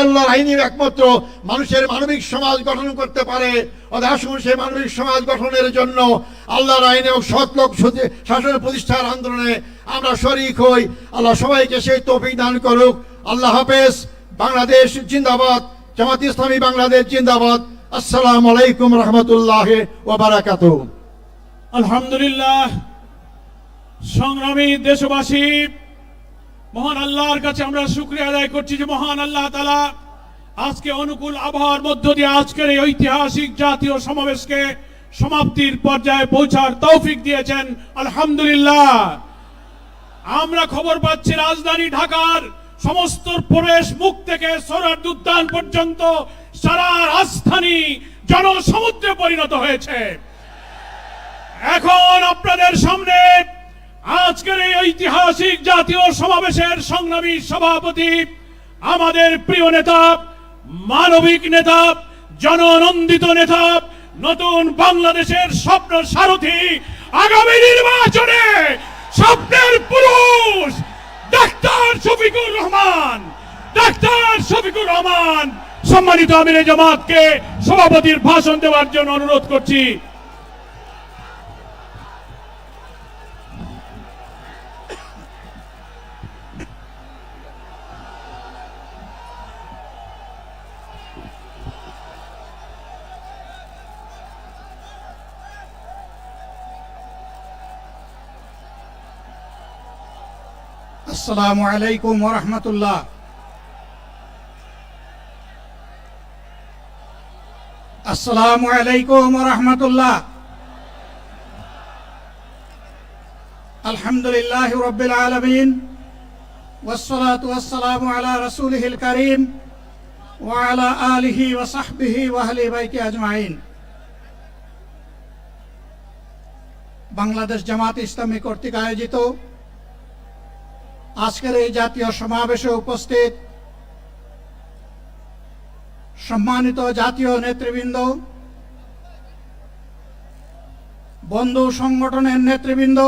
আল্লাহর আইনি একমাত্র মানুষের মানবিক সমাজ গঠন করতে পারে। আসুন সেই মানবিক সমাজ গঠনের জন্য আল্লাহর আইনে ও সৎ লোক শাসন প্রতিষ্ঠার আন্দোলনে আমরা শরিক হই। আল্লাহ সবাইকে সেই তৌফিক দান করুক। আল্লাহ হাফেজ। বাংলাদেশ জিন্দাবাদ। জামাত ইসলামী বাংলাদেশ জিন্দাবাদ। আসসালামু আলাইকুম রহমতুল্লাহ ওবারাকাতুহ আলহামদুলিল্লাহ। সংগ্রামী দেশবাসী মহান আল্লাহর কাছে আমরা শুক্রিয়া আদায় করছি যে মহান আল্লাহ তালা আজকে অনুকূল আবহাওয়ার মধ্য দিয়ে আজকের এই ঐতিহাসিক জাতীয় সমাবেশকে সমাপ্তির পর্যায়ে পৌঁছার তৌফিক দিয়েছেন। আলহামদুলিল্লাহ। আমরা খবর পাচ্ছি রাজধানী ঢাকার সমস্ত প্রবেশ মুখ থেকে সরার উদ্যান পর্যন্ত সারা রাজধানী জনসমুদ্রে পরিণত হয়েছে। এখন আপনাদের সামনে আজকের এই ঐতিহাসিক জাতীয় সমাবেশের সংগ্রামী সভাপতি, আমাদের প্রিয় নেতা, মানবিক নেতা, জননন্দিত নেতা, নতুন বাংলাদেশের স্বপ্ন সারথি, আগামী নির্বাচনে স্বপ্নের পুরুষ, ডাক্তার শফিকুর রহমান। ডাক্তার শফিকুর রহমান, সম্মানিত আমির জামাতকে সভাপতির ভাষণ দেওয়ার জন্য অনুরোধ করছি। আসসালামু আলাইকুম ওরহমতুল্লাহ আসসালামু আলাইকুম ওরহমতুল্লাহ আলহামদুলিল্লাহ রবিল আলমিন والصلاة والسلام على رسوله الكريم وعلى آله وصحبه وأهل بيته أجمعين বাংলাদেশ জামাত ইসলামী কর্তৃক আয়োজিত আজকের এই জাতীয় সমাবেশে উপস্থিত সম্মানিত জাতীয় নেতৃবৃন্দ, বন্ধু সংগঠনের নেতৃবৃন্দ,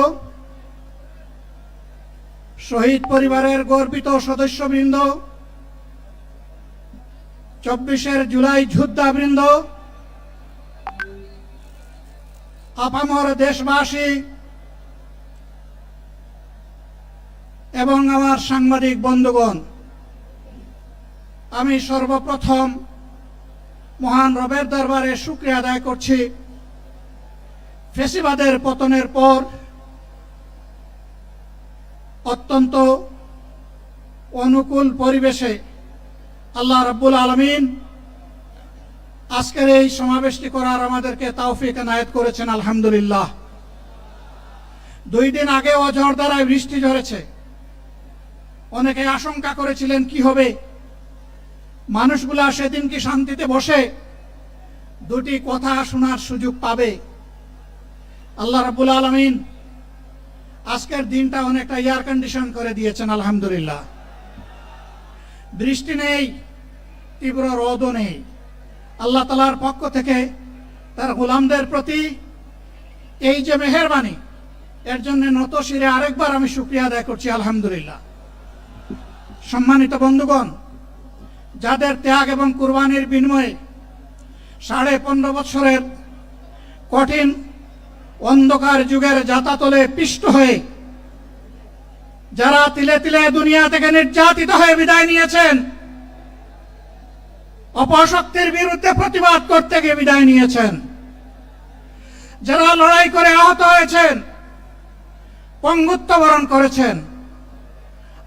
শহীদ পরিবারের গর্বিত সদস্যবৃন্দ, চব্বিশের জুলাই যোদ্ধাবৃন্দ, আপামর দেশবাসী এবং আমার সাংবাদিক বন্ধুগণ, আমি সর্বপ্রথম মহান রবের দরবারে শুক্রিয়া আদায় করছি। ফেসিবাদের পতনের পর অত্যন্ত অনুকূল পরিবেশে আল্লাহ রাব্বুল আলমিন আজকের এই সমাবেশটি করার আমাদেরকে তাওফিক এনায়েত করেছেন, আলহামদুলিল্লাহ। দুই দিন আগে অঝড় দ্বারায় বৃষ্টি ঝরেছে। অনেকে আশঙ্কা করেছিলেন, কি হবে? মানুষগুলা সেদিন কি শান্তিতে বসে? দুটি কথা শোনার সুযোগ পাবে। আল্লাহ রাব্বুল আলমিন আজকের দিনটা অনেকটা এয়ার কন্ডিশন করে দিয়েছেন, আলহামদুলিল্লাহ। বৃষ্টি নেই, তীব্র রোদও নেই। আল্লাহ তালার পক্ষ থেকে তার গোলামদের প্রতি এই যে মেহরবানি, এর জন্য নত শিরে আরেকবার আমি শুক্রিয়া আদায় করছি, আলহামদুলিল্লাহ। সম্মানিত বন্ধুগণ, যাদের ত্যাগ এবং কুরবানির বিনিময়ে সাড়ে পনেরো বছরের কঠিন অন্ধকার যুগের যাতাতলে পিষ্ট হয়ে যারা তিলে তিলে দুনিয়া থেকে নির্যাতিত হয়ে বিদায় নিয়েছেন, অপশক্তির বিরুদ্ধে প্রতিবাদ করতে গিয়ে বিদায় নিয়েছেন। যারা লড়াই করে আহত হয়েছেন, পঙ্গুত্ব বরণ করেছেন।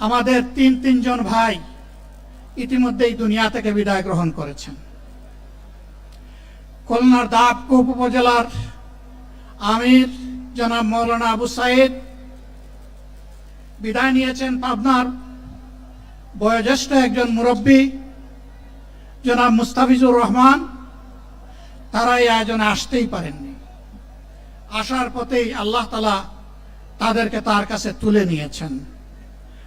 আমাদের তিন তিনজন ভাই ইতিমধ্যেই দুনিয়া থেকে বিদায় গ্রহণ করেছেন। খুলনার দাবকুপ উপজেলার আমির জনাব মৌলানা আবু সাইদ বিদায় নিয়েছেন পাবনার বয়োজ্যেষ্ঠ একজন মুরব্বী জনাব মুস্তাফিজুর রহমান। তারা এই আয়োজনে আসতেই পারেননি। আসার পথেই আল্লাহ তালা তাদেরকে তার কাছে তুলে নিয়েছেন।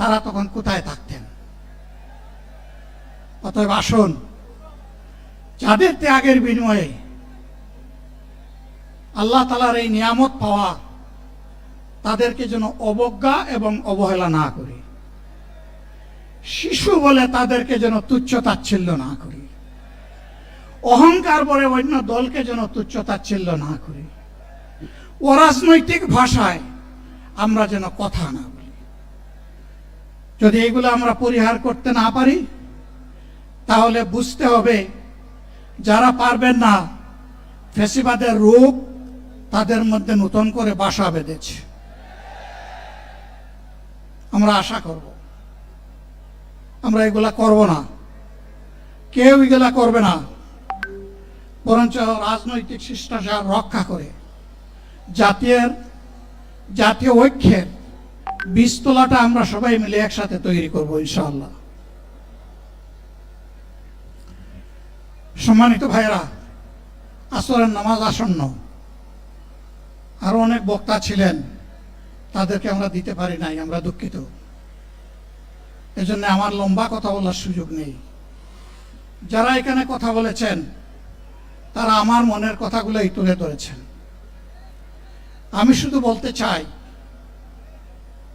তারা তখন কোথায় থাকতেন? অতএব আসুন, যাদের ত্যাগের বিনিময়ে আল্লাহ তালার এই নিয়ামত পাওয়া তাদেরকে যেন অবজ্ঞা এবং অবহেলা না করি। শিশু বলে তাদেরকে যেন তুচ্ছ তাচ্ছিল্য না করি। অহংকার বলে অন্য দলকে যেন তুচ্ছ তাচ্ছিল্য না করি। অরাজনৈতিক ভাষায় আমরা যেন কথা না যদি এগুলো আমরা পরিহার করতে না পারি, তাহলে বুঝতে হবে যারা পারবেন না, ফেসিবাদের রোগ তাদের মধ্যে নতুন করে বাসা বেঁধেছে। আমরা আশা করব। আমরা এগুলা করব না। কেউ এগুলা করবে না। বরঞ্চ রাজনৈতিক শিষ্টাচার রক্ষা করে জাতীয় জাতীয় ঐক্যের বীজতলাটা আমরা সবাই মিলে একসাথে তৈরি করব, ইনশাআল্লাহ। সম্মানিত ভাইরা আসরের নামাজ আসন্ন। আরও অনেক বক্তা ছিলেন, তাদেরকে আমরা দিতে পারি নাই, আমরা দুঃখিত। এজন্য আমার লম্বা কথা বলার সুযোগ নেই। যারা এখানে কথা বলেছেন, তারা আমার মনের কথাগুলোই তুলে ধরেছেন। আমি শুধু বলতে চাই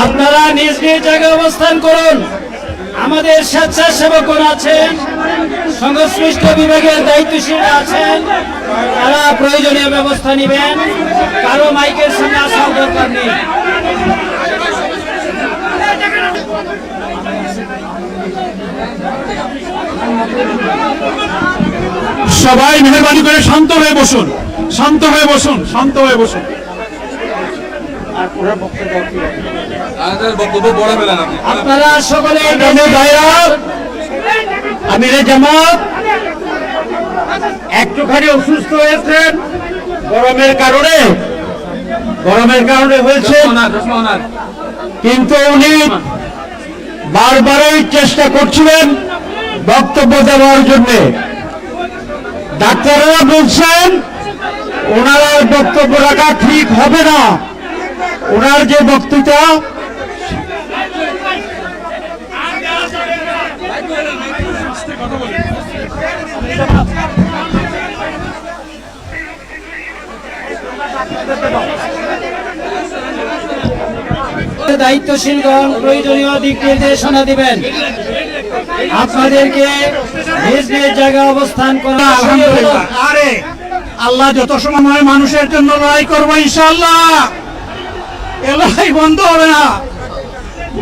আপনারা নিজ নিজ জায়গায় অবস্থান করুন। আমাদের স্বেচ্ছাসেবকগণ আছেন সংশ্লিষ্ট বিভাগের দায়িত্বশীল আছেন তারা প্রয়োজনীয় ব্যবস্থা নেবেন কারও মাইকের সামনে আসার দরকার নেই। সবাই মেহরবানি করে শান্ত হয়ে বসুন শান্ত হয়ে বসুন শান্ত হয়ে বসুন। বক্তব্য বড় পেলেন আপনি আপনারা সকলে আমিরে জামাত। একটুখানি অসুস্থ হয়েছেন। গরমের কারণে। গরমের কারণে হয়েছে। কিন্তু উনি বারবারই চেষ্টা করছিলেন বক্তব্য দেওয়ার জন্য। ডাক্তাররা বলছেন ওনার বক্তব্য রাখা ঠিক হবে না। ওনার যে বক্তৃতা দায়িত্বশীলগণ প্রয়োজনীয় দিক নির্দেশনা দিবেন। আপনাদেরকে নিজ নিজ জায়গায় অবস্থান করা আরে, আল্লাহ যত সময় মানুষের জন্য লড়াই করব ইনশাল্লাহ এ বন্ধ হবে না।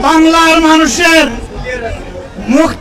বাংলার মানুষের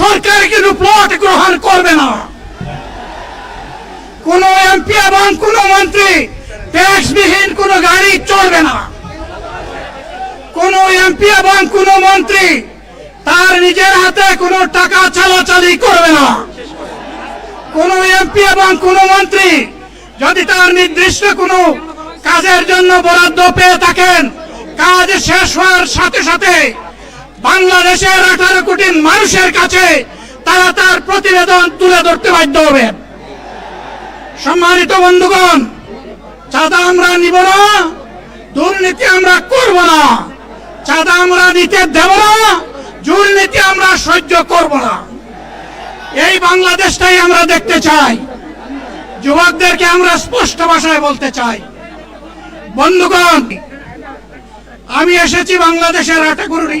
সরকার কিন্তু প্লট গ্রহণ করবে না। কোন এমপি এবং কোন মন্ত্রী ট্যাক্সবিহীন কোন গাড়ি চলবে না। কোন এমপি এবং কোন মন্ত্রী তার নিজের হাতে কোনো টাকা চালাচালি করবে না। কোন এমপি এবং কোন মন্ত্রী যদি তার নির্দিষ্ট কোনো কাজের জন্য বরাদ্দ পেয়ে থাকেন, কাজ শেষ হওয়ার সাথে সাথে বাংলাদেশের আঠারো কোটি মানুষের কাছে তারা তার প্রতিবেদন তুলে ধরতে বাধ্য হবে। সম্মানিত বন্ধুগণ, চাঁদা আমরা নিব না, দুর্নীতি আমরা করব না, চাঁদা আমরা নিতে দেব না, দুর্নীতি আমরা সহ্য করব না। এই বাংলাদেশটাই আমরা দেখতে চাই। যুবকদেরকে আমরা স্পষ্ট ভাষায় বলতে চাই। বন্ধুগণ, আমি এসেছি বাংলাদেশের কোটি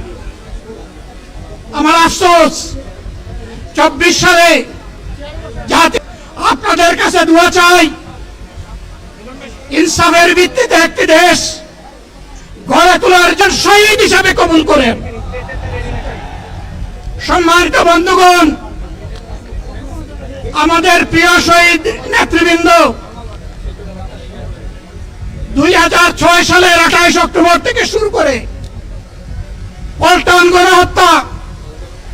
আমার আফসোস। চব্বিশ সালে আপনাদের কাছে দোয়া চাই। ইনসাফের ভিত্তিতে একটি দেশ গড়ে তোলার জন্য শহীদ হিসাবে কবুল করেন। সম্মানিত বন্ধুগণ, আমাদের প্রিয় শহীদ নেতৃবৃন্দ, দুই হাজার ছয় সালের আঠাইশ অক্টোবর থেকে শুরু করে পল্টন গণহত্যা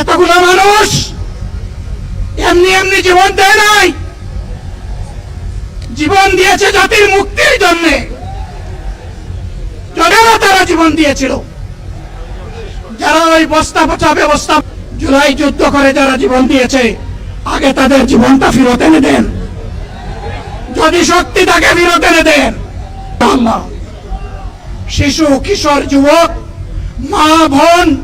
এতগুলো মানুষ এমনি এমনি জীবন দেয় নাই। জীবন দিয়েছে জাতির মুক্তির জন্য। তারা জীবন দিয়েছিল। যারা ওই বস্তা পচা ব্যবস্থা জুলাই যুদ্ধ করে যারা জীবন দিয়েছে, আগে তাদের জীবনটা ফেরত এনে দেন। যদি শক্তি তাকে ফেরত এনে দেন শিশু, কিশোর, যুবক, মা, বোন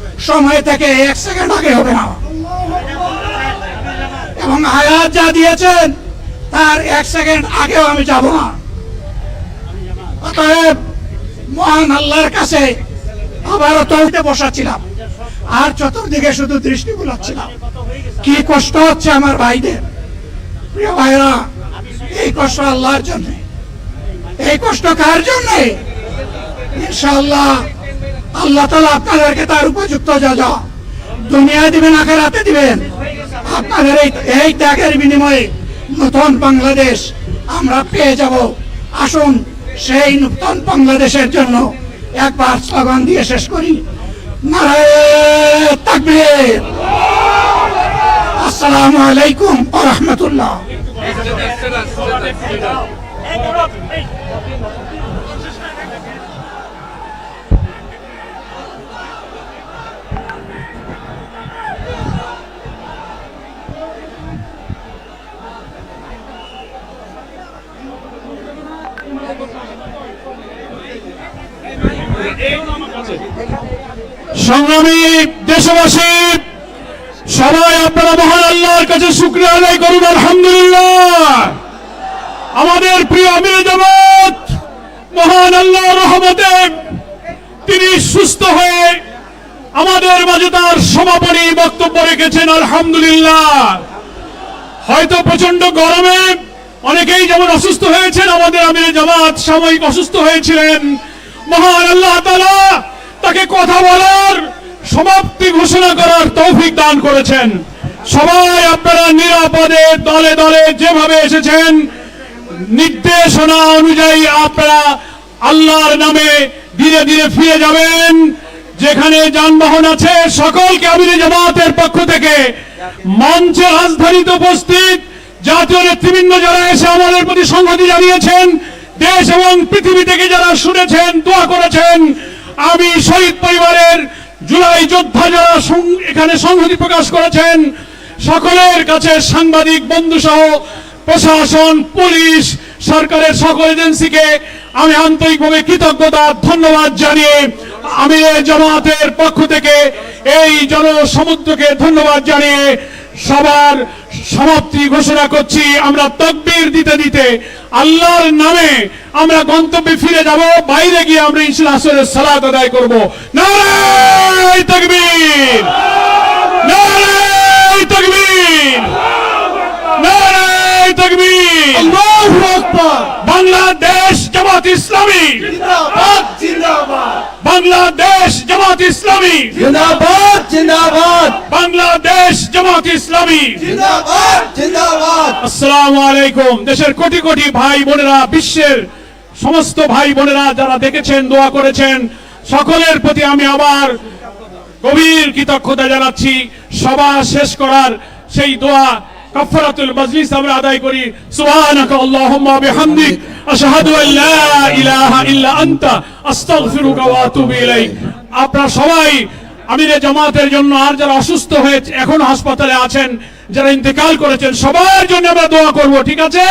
সময় থেকে এক সেকেন্ড আগে হবে না। এবং হায়াত যা দিয়েছেন, তার এক সেকেন্ড আগেও আমি যাব না। অতএব মহান আল্লাহর কাছে আবারও তৈরিতে বসাছিলাম আর চতুর্দিকে শুধু দৃষ্টি বুলাচ্ছিলাম। কি কষ্ট হচ্ছে আমার ভাইদের। প্রিয় ভাইরা এই কষ্ট আল্লাহর জন্য। এই কষ্ট কার জন্য? ইনশাআল্লাহ আল্লাহ তালা আপনাদেরকে তার উপযুক্ত যা যা দুনিয়ায় দিবেন, আখেরাতে দিবেন। আপনাদের এই এই ত্যাগের বিনিময়ে নতুন বাংলাদেশ আমরা পেয়ে যাব। আসুন সেই নতুন বাংলাদেশের জন্য একবার স্লোগান দিয়ে শেষ করি। আসসালামু আলাইকুম ওয়া রাহমাতুল্লাহ। সংগ্রামী দেশবাসী, সবাই আপনারা মহান আল্লাহর কাছে শুক্রিয়া আদায় করুন, আলহামদুলিল্লাহ। আমাদের প্রিয় আমির মহান আল্লাহর রহমতে তিনি সুস্থ হয়ে আমাদের মাঝে তার সমাপনী বক্তব্য রেখেছেন, আলহামদুলিল্লাহ। হয়তো প্রচণ্ড গরমে অনেকেই যেমন অসুস্থ হয়েছেন, আমাদের আমির জামাত সাময়িক অসুস্থ হয়েছিলেন। মহান আল্লাহ তাআলা তাকে কথা বলার সমাপ্তি ঘোষণা করার তৌফিক দান করেছেন। সবাই আপনারা নিরাপদে দলে দলে যেভাবে এসেছেন, নির্দেশনা অনুযায়ী আপনারা আল্লাহর নামে ধীরে ধীরে ফিরে যাবেন। যেখানে যানবাহন আছে, সকলকে আমির জামাতের পক্ষ থেকে মঞ্চে রাজধানীতে উপস্থিত জাতীয় নেতৃবৃন্দ যারা এসে আমাদের প্রতি সংহতি জানিয়েছেন, দেশ এবং পৃথিবী থেকে যারা শুনেছেন, দোয়া করেছেন, আমি শহীদ পরিবারের জুলাই যোদ্ধা যারা এখানে সংহতি প্রকাশ করেছেন, সকলের কাছে সাংবাদিক বন্ধু সহ প্রশাসন, পুলিশ, সরকারের সকল এজেন্সিকে আমি আন্তরিকভাবে কৃতজ্ঞতা, ধন্যবাদ জানিয়ে আমি জামাতের পক্ষ থেকে এই জনসমুদ্রকে ধন্যবাদ জানিয়ে সবার সমাপ্তি ঘোষণা করছি। আমরা তকবীর দিতে দিতে আল্লাহর নামে আমরা গন্তব্যে ফিরে যাব। বাইরে গিয়ে আমরা ইনশাল্লাহ আসরের সালাত আদায় করব। নারায় তকবীর! নারায় তকবীর! নারায় তকবীর! আল্লাহু আকবার! বাংলাদেশ জামাত ইসলামী! জিন্দাবাদ জিন্দাবাদ! বাংলাদেশ জামাত ইসলামী! জিন্দাবাদ! জামাত ইসলামী। আসসালামু আলাইকুম। দেশের কোটি কোটি ভাই বোনেরা বিশ্বের সমস্ত ভাই বোনেরা যারা দেখেছেন দোয়া করেছেন সকলের প্রতি আমি আবার গভীর কৃতজ্ঞতা জানাচ্ছি। সভা শেষ করার সেই দোয়া কাফারাতুল মাজলিস আমরা আদায় করি। সুবহানাকা আল্লাহুম্মা বিহামদিক আশহাদু আল লা ইলাহা ইল্লা আনতা আস্তাগফিরুকা ওয়া আতুবু ইলাইক। আপনারা সবাই আমিরে জামাতের জন্য আর যারা অসুস্থ হয়েছে, এখন হাসপাতালে আছেন, যারা ইন্তেকাল করেছেন, সবার জন্য আমরা দোয়া করব, ঠিক আছে?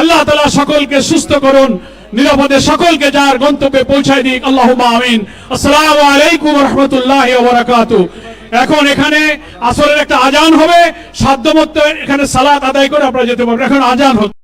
আল্লাহ তাআলা সকলকে সুস্থ করুন, নিরাপদে সকলকে যার গন্তব্যে পৌঁছায় দিক। আল্লাহ আমিন। আসসালামু আলাইকুম রহমতুল্লাহ বারাকাতু। এখন এখানে আসরের একটা আজান হবে, সাধ্যমতো এখানে সালাত আদায় করে আপনারা যেতে পারবেন। এখন আজান হচ্ছে।